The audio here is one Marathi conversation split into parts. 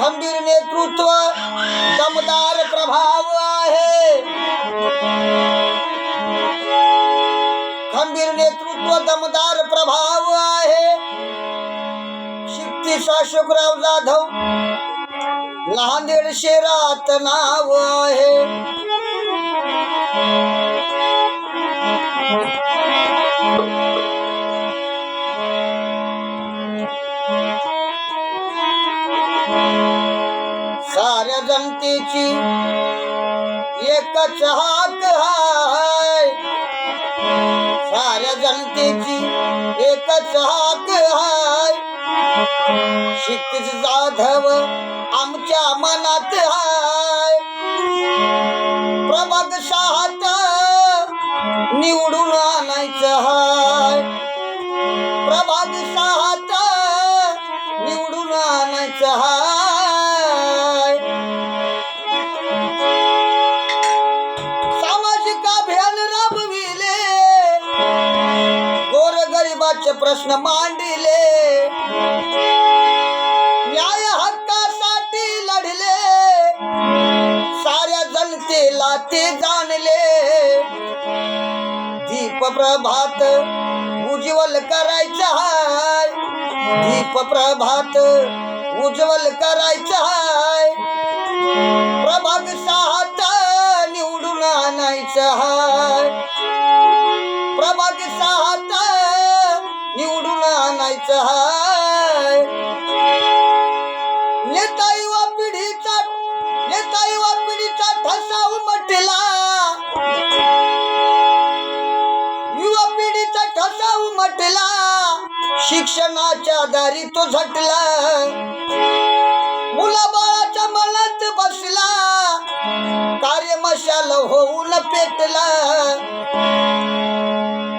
खंबीर नेतृत्व दमदार प्रभाव आहे. खंबीर नेतृत्व दमदार प्रभाव आहे. शिक्ती शुकराव जाधव लहान शेरात नाव आहे. साऱ्या जनतेची एकच हाक हाय साऱ्या जनतेची एकच हाक हाय शिक जाधव न्यायाचे प्रश्न मांडिले. न्याय हक्कासाठी लढले. साऱ्या जनतेला ते जाणले. दीप प्रभात उज्ज्वल करायचं हाय. दीप प्रभात उज्ज्वल करायचं हाय. प्रभाग सात निवडून आणायचं हाय. हाय. नेता युवा पिढीचा नेता युवा पिढीचा ठसा उमटला युवा पिढीचा ठसा उमटला शिक्षणाच्या दारी तो झटला. मुलाबाळाच्या मनात बसला. कार्यमशाल होऊन पेटला.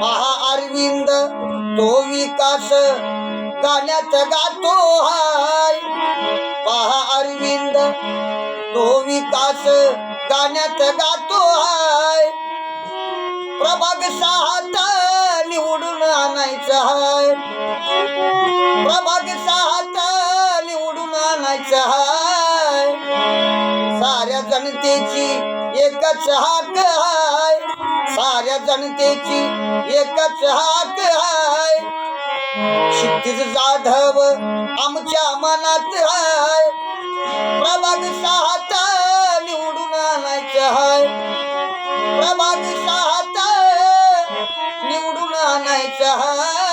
पहा अरविंद तो विकास गाण्यात गातो हाय. पहा अरविंद तो विकास गाण्यात गातो हाय. प्रभाग सात निवडून आणायचं हाय. प्रभाग सात निवडून आणायचं हाय. साऱ्या जनतेची एकच हाक हाय. साऱ्या जनतेची एकच हाक हाय. शिक्तीच जाधव आमच्या मनात हाय. प्रभाग सात निवडून आणायचं हाय. प्रभाग सात निवडून आणायचं हाय.